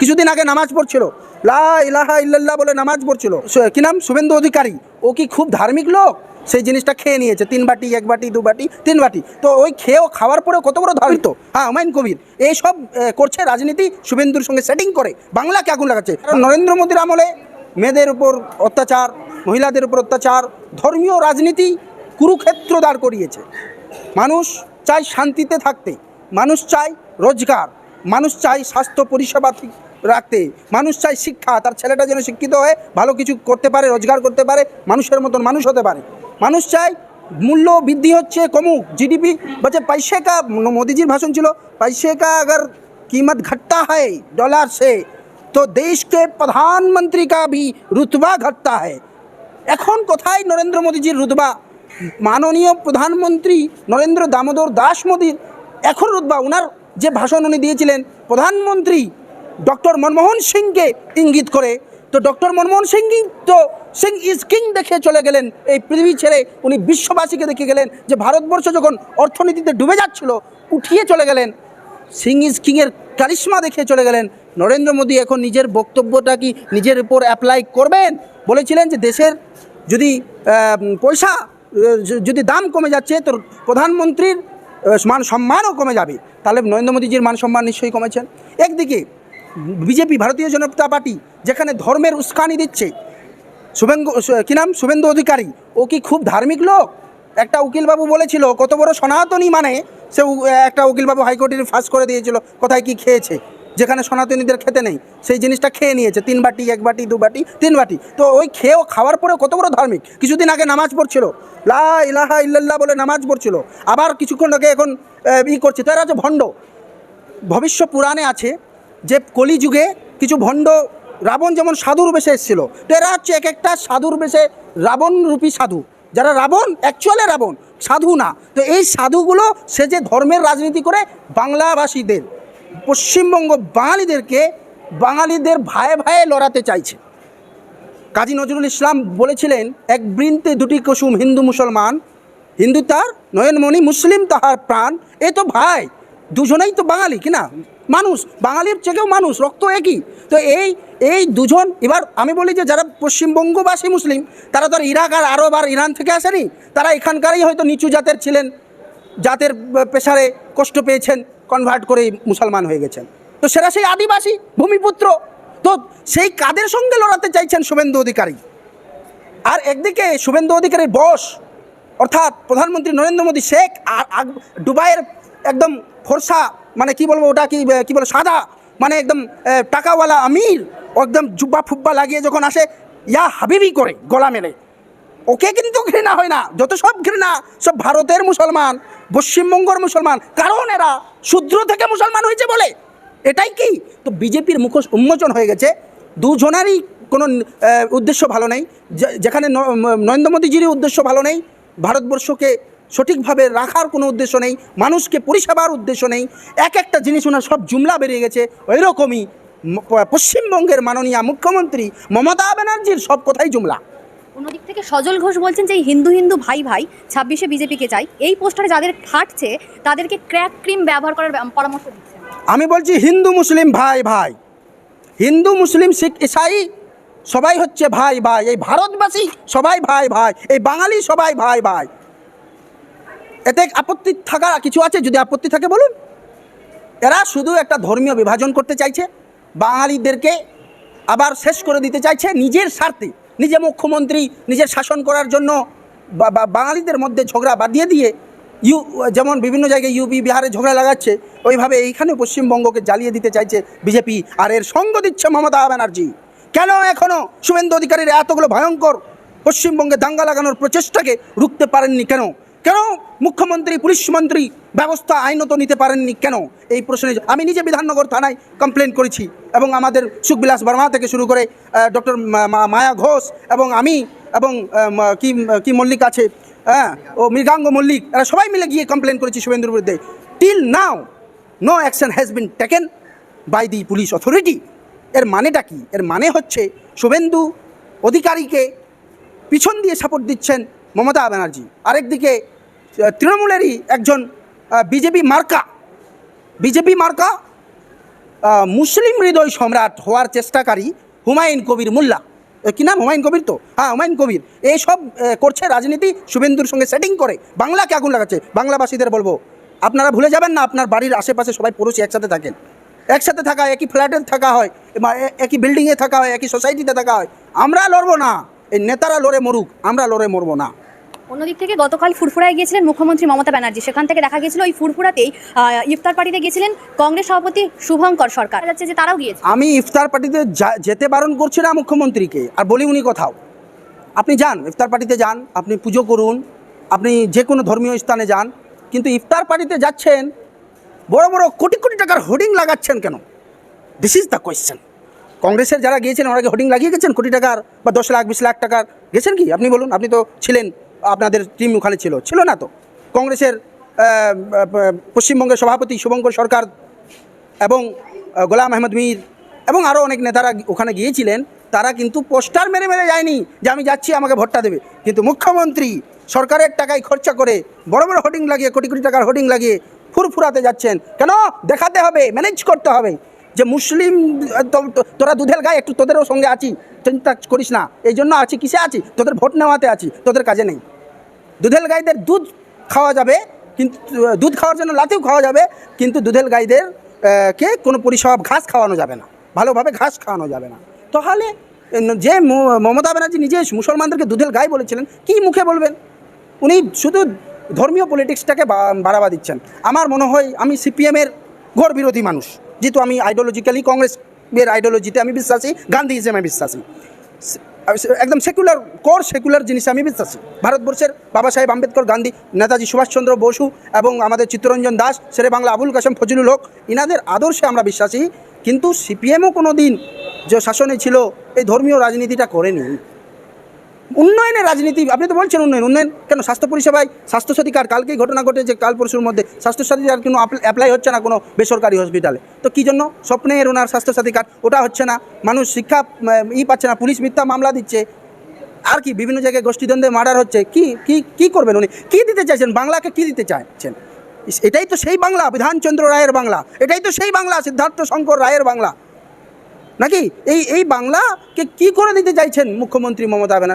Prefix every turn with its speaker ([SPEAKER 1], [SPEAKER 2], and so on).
[SPEAKER 1] কিছুদিন আগে নামাজ পড়ছিল। লা ইলাহা ইল্লাল্লাহ বলে নামাজ পড়ছিল। কি নাম? শুভেন্দু অধিকারী। ও কি খুব ধার্মিক লোক? সেই জিনিসটা খেয়ে নিয়েছে। তিন বাটি, এক বাটি, দু বাটি, তিন বাটি। তো ওই খেয়েও খাওয়ার পরেও কত বড় ধার্মিক তো? হ্যাঁ হুমায়ুন কবির। এইসব করছে রাজনীতি শুভেন্দুর সঙ্গে সেটিং করে। বাংলাকে আগুন লাগাচ্ছে। নরেন্দ্র মোদীর আমলে মেয়েদের উপর অত্যাচার, মহিলাদের উপর অত্যাচার, ধর্মীয় রাজনীতি কুরুক্ষেত্র দাঁড় করিয়েছে। মানুষ চায় শান্তিতে থাকতে। মানুষ চায় রোজগার। মানুষ চায় স্বাস্থ্য পরিষেবা ঠিক রাখতে মানুষ চায় শিক্ষা তার ছেলেটা যেন শিক্ষিত হয়ে ভালো কিছু করতে পারে রোজগার করতে পারে মানুষের মতন মানুষ হতে পারে মানুষ চায় মূল্য বৃদ্ধি হচ্ছে কমুক জিডিপি বলছে पैसे का मोदी ভাষণ ছিল पैसे का अगर कीमत घटता है डॉलर से तो देश के प्रधानमंत्री का भी रुतबा घटता है এখন কোথায় নরেন্দ্র মোদীজির রুতবা মাননীয় প্রধানমন্ত্রী নরেন্দ্র দামোদর দাস মোদীর এখন রুতবা ওনার যে ভাষণ উনি দিয়েছিলেন, প্রধানমন্ত্রী ডক্টর মনমোহন সিংকে ইঙ্গিত করে। তো ডক্টর মনমোহন সিং তো সিং ইজ কিং দেখে চলে গেলেন। এই পৃথিবী ছেড়ে উনি বিশ্ববাসীকে দেখে গেলেন যে ভারতবর্ষ যখন অর্থনীতিতে ডুবে যাচ্ছিল, উঠিয়ে চলে গেলেন। সিং ইজ কিংয়ের কারিশ্মা দেখে চলে গেলেন। নরেন্দ্র মোদী এখন নিজের বক্তব্যটা কি নিজের উপর অ্যাপ্লাই করবেন? বলেছিলেন যে দেশের যদি পয়সা যদি দাম কমে যাচ্ছে, তো প্রধানমন্ত্রীর মান সম্মানও কমে যাবে। তাহলে নরেন্দ্র মোদীজির মান সম্মান নিশ্চয়ই কমেছেন। একদিকে বিজেপি, ভারতীয় জনতা পার্টি যেখানে ধর্মের উস্কানি দিচ্ছে, শুভেন্দু, কী নাম? শুভেন্দু অধিকারী। ও কি খুব ধার্মিক লোক? একটা উকিলবাবু বলেছিল, কত বড় সনাতনী মানে সে একটা উকিলবাবু হাইকোর্টের ফাঁস করে দিয়েছিল, কোথায় কি খেয়েছে? যেখানে সনাতনীদের খেতে নেই, সেই জিনিসটা খেয়ে নিয়েছে, তিন বাটি, এক বাটি, দু বাটি, তিন বাটি। তো ওই খেয়েও খাওয়ার পরেও কত বড় ধার্মিক। কিছুদিন আগে নামাজ পড়ছিল। লা ইলাহা ইল্লাল্লাহ বলে নামাজ পড়ছিল। আবার কিছুক্ষণ আগে এখন ই করছে। তো এরা হচ্ছে ভণ্ড। ভবিষ্য পুরাণে আছে যে কলিযুগে কিছু ভণ্ড রাবণ যেমন সাধুর বেশে এসেছিল, তো এরা হচ্ছে এক একটা সাধুর বেশে রাবণ রূপী সাধু। যারা রাবণ অ্যাকচুয়ালি রাবণ, সাধু না। তো এই সাধুগুলো সে যে ধর্মের রাজনীতি করে বাংলাভাষীদের পশ্চিমবঙ্গ বাঙালিদেরকে বাঙালিদের ভায়ে ভায়ে লড়াতে চাইছে। কাজী নজরুল ইসলাম বলেছিলেন, এক বৃন্তে দুটি কুসুম, হিন্দু মুসলমান। হিন্দু তার, নয়নমণি মুসলিম তাহার প্রাণ। এ তো ভাই, দুজনেই তো বাঙালি, কি না? মানুষ, বাঙালির থেকেও মানুষ, রক্ত একই। তো এই এই দুজন, এবার আমি বলি যে যারা পশ্চিমবঙ্গবাসী মুসলিম, তারা তো ইরাক আর আরব আর ইরান থেকে আসেনি। তারা এখানকারই হয়তো নিচু জাতের ছিলেন, জাতের পেশারে কষ্ট পেয়েছেন। কনভার্ট করে মুসলমান হয়ে গেছেন। তো সেরা সেই আদিবাসী ভূমিপুত্র। তো সেই কাদের সঙ্গে লড়াতে চাইছেন শুভেন্দু অধিকারী? আর একদিকে শুভেন্দু অধিকারীর বস, অর্থাৎ প্রধানমন্ত্রী নরেন্দ্র মোদী শেখ দুবাইয়ের একদম ফর্সা মানে কি বলব ওটা কি কি বলব সাদা মানে একদম টাকাওয়ালা আমির, একদম জুব্বা ফুব্বা লাগিয়ে যখন আসে, ইয়া হাবিবি করে গলা মেলে। ওকে কিন্তু ঘৃণা হয় না, যত সব ঘৃণা, সব ভারতের মুসলমান, পশ্চিমবঙ্গর মুসলমান, কারণ এরা শূদ্র থেকে মুসলমান হয়েছে বলে। এটাই কি? তো বিজেপির মুখোশ উন্মোচন হয়ে গেছে। দুজনারই কোনো উদ্দেশ্য ভালো নেই। যেখানে নরেন্দ্র মোদীজিরই উদ্দেশ্য ভালো নেই, ভারতবর্ষকে সঠিকভাবে রাখার কোনো উদ্দেশ্য নেই, মানুষকে পরিষেবার উদ্দেশ্য নেই। এক একটা জিনিস ওনার সব জুমলা বেরিয়ে গেছে। ওই রকমই পশ্চিমবঙ্গের মাননীয় মুখ্যমন্ত্রী মমতা ব্যানার্জির সব কথাই জুমলা।
[SPEAKER 2] অন্যদিক থেকে সজল ঘোষ বলছেন যে হিন্দু হিন্দু ভাই ভাই ছাব্বিশে বিজেপিকে চাই। এই পোস্টারে যাদের খাটছে তাদেরকে ক্র্যাক ক্রিম ব্যবহার করার পরামর্শ দিচ্ছেন।
[SPEAKER 1] আমি বলছি হিন্দু মুসলিম ভাই ভাই। হিন্দু মুসলিম শিখ ইসাই সবাই হচ্ছে ভাই ভাই। এই ভারতবাসী সবাই ভাই ভাই। এই বাঙালি সবাই ভাই ভাই। এতে আপত্তি থাকা কিছু আছে? যদি আপত্তি থাকে বলুন। এরা শুধু একটা ধর্মীয় বিভাজন করতে চাইছে। বাঙালিদেরকে আবার শেষ করে দিতে চাইছে নিজের স্বার্থে। নিজে মুখ্যমন্ত্রী নিজের শাসন করার জন্য বাঙালিদের মধ্যে ঝগড়া বাঁধিয়ে দিয়ে ইউ, যেমন বিভিন্ন জায়গায় ইউপি, বিহারে ঝগড়া লাগাচ্ছে, ওইভাবে এইখানে পশ্চিমবঙ্গকে জ্বালিয়ে দিতে চাইছে বিজেপি। আর এর সঙ্গ দিচ্ছে মমতা ব্যানার্জি। কেন এখনও শুভেন্দু অধিকারীর এতগুলো ভয়ঙ্কর পশ্চিমবঙ্গে দাঙ্গা লাগানোর প্রচেষ্টাকে রুখতে পারেননি কেন? কেন মুখ্যমন্ত্রী, পুলিশ মন্ত্রী ব্যবস্থা আইনত নিতে পারেননি? কেন? এই প্রশ্নে আমি নিজে বিধাননগর থানায় কমপ্লেন করেছি এবং আমাদের সুখবিলাস বর্মা থেকে শুরু করে ডক্টর মায়া ঘোষ এবং আমি এবং কি কি মল্লিক আছে হ্যাঁ ও মৃগাঙ্গ মল্লিক, এরা সবাই মিলে গিয়ে কমপ্লেন করেছি শুভেন্দুর বিরুদ্ধে। Till now no action has been taken by the police authority এর মানেটা কি? এর মানে হচ্ছে শুভেন্দু অধিকারীকে পিছন দিয়ে সাপোর্ট দিচ্ছেন মমতা ব্যানার্জি। আরেকদিকে তৃণমূলেরই একজন বিজেপি মার্কা। বিজেপি মার্কা মুসলিম হৃদয় সম্রাট হওয়ার চেষ্টাকারী হুমায়ুন কবির মোল্লা। কি নাম? হুমায়ুন কবির তো? হ্যাঁ হুমায়ুন কবির। এইসব করছে রাজনীতি, শুভেন্দুর সঙ্গে সেটিং করে। বাংলাকে আগুন লাগাচ্ছে। বাংলাবাসীদের বলব, আপনারা ভুলে যাবেন না, আপনার বাড়ির আশেপাশে সবাই পুরুষ একসাথে থাকেন। একসাথে থাকা, একই ফ্ল্যাটে থাকা হয় একই বিল্ডিংয়ে থাকা হয়, একই সোসাইটিতে থাকা হয়। আমরা লড়বো না। এই নেতারা লড়ে মরুক, আমরা লড়ে মরবো না।
[SPEAKER 2] অন্যদিক থেকে গতকাল ফুরফুরায় গিয়েছিলেন মুখ্যমন্ত্রী মমতা ব্যানার্জি। সেখান থেকে দেখা গিয়েছিল ওই ফুরফুরাতেই ইফতার পার্টিতে গিয়েছিলেন কংগ্রেস সভাপতি শুভঙ্কর সরকার। যাচ্ছে যে তারাও গিয়েছে।
[SPEAKER 1] আমি ইফতার পার্টিতে যেতে বারণ করছি না মুখ্যমন্ত্রীকে। আর বলি উনি কোথাও। আপনি যান, ইফতার পার্টিতে যান, আপনি পুজো করুন, আপনি যে কোনো ধর্মীয় স্থানে যান, কিন্তু ইফতার পার্টিতে যাচ্ছেন, বড় বড় কোটি কোটি টাকার হোর্ডিং লাগাচ্ছেন কেন? দিস ইজ দ্য কোয়েশ্চেন কংগ্রেসের যারা গিয়েছেন ওনাকে হোর্ডিং লাগিয়ে গেছেন কোটি টাকার বা দশ লাখ, বিশ লাখ টাকার? গেছেন কি? আপনি বলুন, আপনি তো ছিলেন আপনাদের টিম ওখানে ছিল। ছিল না তো? কংগ্রেসের পশ্চিমবঙ্গের সভাপতি শুভঙ্কর সরকার এবং গোলাম আহমদ মীর এবং আরও অনেক নেতারা ওখানে গিয়েছিলেন। তারা কিন্তু পোস্টার মেরে মেরে যায়নি যে আমি যাচ্ছি, আমাকে ভোটটা দেবে। কিন্তু মুখ্যমন্ত্রী সরকারের টাকায় খরচা করে বড় বড় হোর্ডিং লাগিয়ে, কোটি কোটি টাকার হোর্ডিং লাগিয়ে ফুরফুরাতে যাচ্ছেন। কেন? দেখাতে হবে ম্যানেজ করতে হবে। যে মুসলিম তোরা দুধের গায়ে, একটু তোদেরও সঙ্গে আছি, চিন্তা করিস না। এই জন্য আছি, কিসে আছি? তোদের ভোট নেওয়াতে আছি, তোদের কাজে নেই। দুধেল গাইদের দুধ খাওয়া যাবে, কিন্তু, দুধ খাওয়ার জন্য লাতিও খাওয়া যাবে, কিন্তু দুধেল গাইদের কে কোনো পরিষেবা ঘাস খাওয়ানো যাবে না, ভালোভাবে ঘাস খাওয়ানো যাবে না। তাহলে যে মমতা ব্যানার্জি নিজে মুসলমানদেরকে দুধেল গাই বলেছিলেন, কি মুখে বলবেন? উনি শুধু ধর্মীয় পলিটিক্সটাকে বাড়াবা দিচ্ছেন। আমার মনে হয় আমি সিপিএমের ঘোর বিরোধী মানুষ, যেহেতু আমি আইডিওলজিক্যালি কংগ্রেসের আইডিওলজিতে আমি বিশ্বাসী, গান্ধী হিসেবে বিশ্বাসী। একদম সেকুলার কর সেকুলার জিনিসে আমি বিশ্বাসী। ভারতবর্ষের বাবা সাহেব আম্বেদকর গান্ধী, নেতাজি সুভাষচন্দ্র বসু এবং আমাদের চিত্তরঞ্জন দাস, শেরে বাংলা আবুল কাসেম ফজলুল হোক, ইনাদের আদর্শে আমরা বিশ্বাসী, কিন্তু সিপিএমও কোনো দিন যে শাসনে ছিল, এই ধর্মীয় রাজনীতিটা করেনি। উন্নয়নের রাজনীতি, আপনি তো বলছেন উন্নয়ন উন্নয়ন কেন? স্বাস্থ্য পরিষেবায় স্বাস্থ্যসাথী কার্ড, কালকেই ঘটনা ঘটেছে কাল পরশুর মধ্যে স্বাস্থ্যসাথী আর কোনো অ্যাপ্লাই হচ্ছে না কোনো বেসরকারি হসপিটালে তো কী জন্য? স্বপ্নের ওনার স্বাস্থ্যসাথী কার্ড, ওটা হচ্ছে না। মানুষ শিক্ষা ই পাচ্ছে না, পুলিশ মিথ্যা মামলা দিচ্ছে। আর কি, বিভিন্ন জায়গায় গোষ্ঠীদ্বন্দ্বে মার্ডার হচ্ছে। কি কি কি করবেন উনি? কি দিতে চাইছেন? বাংলাকে কি দিতে চাইছেন? এটাই তো সেই বাংলা, বিধানচন্দ্র রায়ের বাংলা। এটাই তো সেই বাংলা, সিদ্ধার্থ শঙ্কর রায়ের বাংলা। নাকি? এই এই বাংলাকে কি করে দিতে চাইছেন মুখ্যমন্ত্রী মমতা ব্যানার্জি?